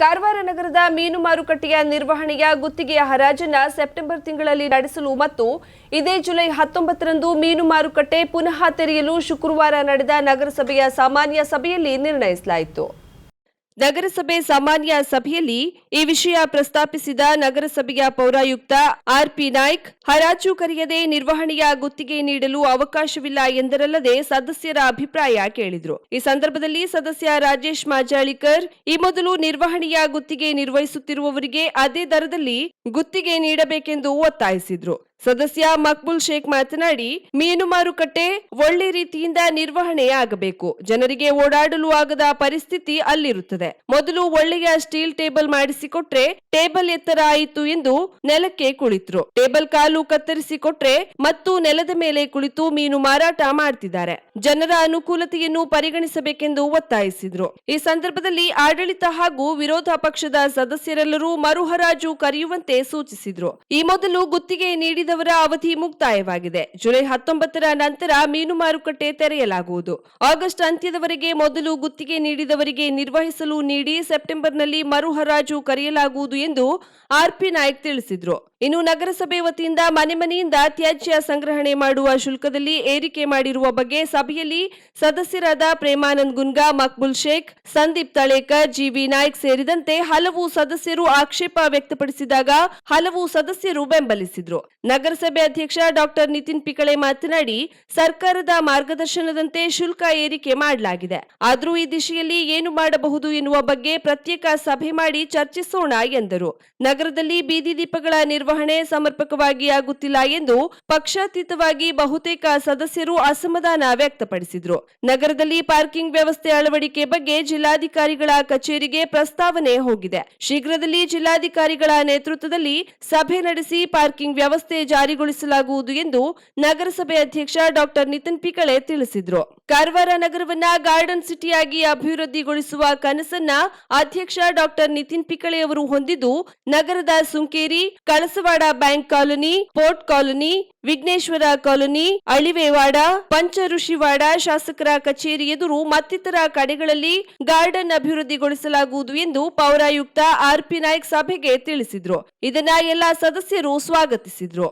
ಕಾರವಾರ ನಗರದ ಮೀನು ಮಾರುಕಟ್ಟೆಯ ನಿರ್ವಹಣೆಯ ಗುತ್ತಿಗೆಯ ಹರಾಜನ್ನ ಸೆಪ್ಟೆಂಬರ್ ತಿಂಗಳಲ್ಲಿ ನಡೆಸಲು ಮತ್ತು ಇದೇ ಜುಲೈ ಹತ್ತೊಂಬತ್ತರಂದು ಮೀನು ಮಾರುಕಟ್ಟೆ ಪುನಃ ತೆರೆಯಲು ಶುಕ್ರವಾರ ನಡೆದ ನಗರಸಭೆಯ ಸಾಮಾನ್ಯ ಸಭೆಯಲ್ಲಿ ನಿರ್ಣಯಿಸಲಾಯಿತು. ನಗರಸಭೆ ಸಾಮಾನ್ಯ ಸಭೆಯಲ್ಲಿ ಈ ವಿಷಯ ಪ್ರಸ್ತಾಪಿಸಿದ ನಗರಸಭೆಯ ಪೌರಾಯುಕ್ತ ಆರ್ಪಿ ನಾಯ್ಕ್, ಹರಾಜು ಕರೆಯದೆ ನಿರ್ವಹಣೆಯ ಗುತ್ತಿಗೆ ನೀಡಲು ಅವಕಾಶವಿಲ್ಲ ಎಂದರಲ್ಲದೆ ಸದಸ್ಯರ ಅಭಿಪ್ರಾಯ ಕೇಳಿದ್ರು. ಈ ಸಂದರ್ಭದಲ್ಲಿ ಸದಸ್ಯ ರಾಜೇಶ್ ಮಾಜಾಳಿಕರ್, ಈ ಮೊದಲು ನಿರ್ವಹಣೆಯ ಗುತ್ತಿಗೆ ನಿರ್ವಹಿಸುತ್ತಿರುವವರಿಗೆ ಅದೇ ದರದಲ್ಲಿ ಗುತ್ತಿಗೆ ನೀಡಬೇಕೆಂದು ಒತ್ತಾಯಿಸಿದ್ರು. ಸದಸ್ಯ ಮಕ್ಬುಲ್ ಶೇಖ್ ಮಾತನಾಡಿ, ಮೀನು ಮಾರುಕಟ್ಟೆ ಒಳ್ಳೆ ರೀತಿಯಿಂದ ನಿರ್ವಹಣೆ ಆಗಬೇಕು ಜನರಿಗೆ ಓಡಾಡಲು ಆಗದ ಪರಿಸ್ಥಿತಿ ಅಲ್ಲಿರುತ್ತದೆ. ಮೊದಲು ಒಳ್ಳೆಯ ಸ್ಟೀಲ್ ಟೇಬಲ್ ಮಾಡಿಸಿಕೊಟ್ರೆ ಟೇಬಲ್ ಎತ್ತರ ಆಯಿತು ಎಂದು ನೆಲಕ್ಕೆ ಕುಳಿತರು. ಟೇಬಲ್ ಕಾಲು ಕತ್ತರಿಸಿಕೊಟ್ರೆ ಮತ್ತು ನೆಲದ ಮೇಲೆ ಕುಳಿತು ಮೀನು ಮಾರಾಟ ಮಾಡ್ತಿದ್ದಾರೆ. ಜನರ ಅನುಕೂಲತೆಯನ್ನು ಪರಿಗಣಿಸಬೇಕೆಂದು ಒತ್ತಾಯಿಸಿದ್ರು. ಈ ಸಂದರ್ಭದಲ್ಲಿ ಆಡಳಿತ ಹಾಗೂ ವಿರೋಧ ಪಕ್ಷದ ಸದಸ್ಯರೆಲ್ಲರೂ ಮರುಹರಾಜು ಕರೆಯುವಂತೆ ಸೂಚಿಸಿದ್ರು. ಈ ಮೊದಲು ಗುತ್ತಿಗೆ ನೀಡಿದವರ ಅವಧಿ ಮುಕ್ತಾಯವಾಗಿದೆ. ಜುಲೈ ಹತ್ತೊಂಬತ್ತರ ನಂತರ ಮೀನು ಮಾರುಕಟ್ಟೆ ತೆರೆಯಲಾಗುವುದು. ಆಗಸ್ಟ್ ಅಂತ್ಯದವರೆಗೆ ಮೊದಲು ಗುತ್ತಿಗೆ ನೀಡಿದವರಿಗೆ ನಿರ್ವಹಿಸಲು ನೀಡಿ ಸೆಪ್ಟೆಂಬರ್ನಲ್ಲಿ ಮರುಹರಾಜು ಕರೆಯಲಾಗುವುದು ಎಂದು ಆರ್ಪಿ ನಾಯಕ್ ತಿಳಿಸಿದ್ರು. ಇನ್ನು ನಗರಸಭೆ ವತಿಯಿಂದ ಮನೆ ಮನೆಯಿಂದ ತ್ಯಾಜ್ಯ ಸಂಗ್ರಹಣೆ ಮಾಡುವ ಶುಲ್ಕದಲ್ಲಿ ಏರಿಕೆ ಮಾಡಿರುವ ಬಗ್ಗೆ ಸಭೆಯಲ್ಲಿ ಸದಸ್ಯರಾದ ಪ್ರೇಮಾನಂದ್ ಗುನ್ಗಾ, ಮಕ್ಬುಲ್ ಶೇಖ್, ಸಂದೀಪ್ ತಳೇಕರ್ ಜಿವಿ ನಾಯ್ಕ್ ಸೇರಿದಂತೆ ಹಲವು ಸದಸ್ಯರು ಆಕ್ಷೇಪ ವ್ಯಕ್ತಪಡಿಸಿದಾಗ ಹಲವು ಸದಸ್ಯರು ಬೆಂಬಲಿಸಿದ್ರು. ನಗರಸಭೆ ಅಧ್ಯಕ್ಷ ಡಾಕ್ಟರ್ ನಿತಿನ್ ಪಿಕಳೆ ಮಾತನಾಡಿ, ಸರ್ಕಾರದ ಮಾರ್ಗದರ್ಶನದಂತೆ ಶುಲ್ಕ ಏರಿಕೆ ಮಾಡಲಾಗಿದೆ. ಆದರೂ ಈ ದಿಶೆಯಲ್ಲಿ ಏನು ಮಾಡಬಹುದು ಎನ್ನುವ ಬಗ್ಗೆ ಪ್ರತ್ಯೇಕ ಸಭೆ ಮಾಡಿ ಚರ್ಚಿಸೋಣ ಎಂದರು. ನಗರದಲ್ಲಿ ಬೀದಿ ದೀಪಗಳ ನಿರ್ವಹಣೆ ಸಮರ್ಪಕವಾಗಿ ಆಗುತ್ತಿಲ್ಲ ಎಂದು ಪಕ್ಷಾತೀತವಾಗಿ ಬಹುತೇಕ ಸದಸ್ಯರು ಅಸಮಾಧಾನ ವ್ಯಕ್ತಪಡಿಸಿದರು. ನಗರದಲ್ಲಿ ಪಾರ್ಕಿಂಗ್ ವ್ಯವಸ್ಥೆ ಅಳವಡಿಕೆ ಬಗ್ಗೆ ಜಿಲ್ಲಾಧಿಕಾರಿಗಳ ಕಚೇರಿಗೆ ಪ್ರಸ್ತಾವನೆ ಹೋಗಿದೆ. ಶೀಘ್ರದಲ್ಲಿ ಜಿಲ್ಲಾಧಿಕಾರಿಗಳ ನೇತೃತ್ವದಲ್ಲಿ ಸಭೆ ನಡೆಸಿ ಪಾರ್ಕಿಂಗ್ ವ್ಯವಸ್ಥೆ ಜಾರಿಗೊಳಿಸಲಾಗುವುದು ಎಂದು ನಗರಸಭೆ ಅಧ್ಯಕ್ಷ ಡಾಕ್ಟರ್ ನಿತಿನ್ ಪಿಕಳೆ ತಿಳಿಸಿದ್ರು. ಕಾರವಾರ ನಗರವನ್ನ ಗಾರ್ಡನ್ ಸಿಟಿಯಾಗಿ ಅಭಿವೃದ್ಧಿಗೊಳಿಸುವ ಕನಸನ್ನ ಅಧ್ಯಕ್ಷ ಡಾಕ್ಟರ್ ನಿತಿನ್ ಪಿಕಳೆ ಅವರು ಹೊಂದಿದ್ದು, ನಗರದ Sunkeri Kalasawada bank colony, port colony, Vighneshwar colony, Alivewada, Panchrishiwada ಶಾಸಕರ ಕಚೇರಿ ಎದುರು ಮತ್ತಿತರ ಕಡೆಗಳಲ್ಲಿ ಗಾರ್ಡನ್ ಅಭಿವೃದ್ಧಿಗೊಳಿಸಲಾಗುವುದು ಎಂದು ಪೌರಾಯುಕ್ತ ಆರ್ಪಿ ನಾಯ್ಕ್ ಸಭೆಗೆ ತಿಳಿಸಿದ್ರು. ಇದನ್ನ ಎಲ್ಲಾ ಸದಸ್ಯರು ಸ್ವಾಗತಿಸಿದ್ರು.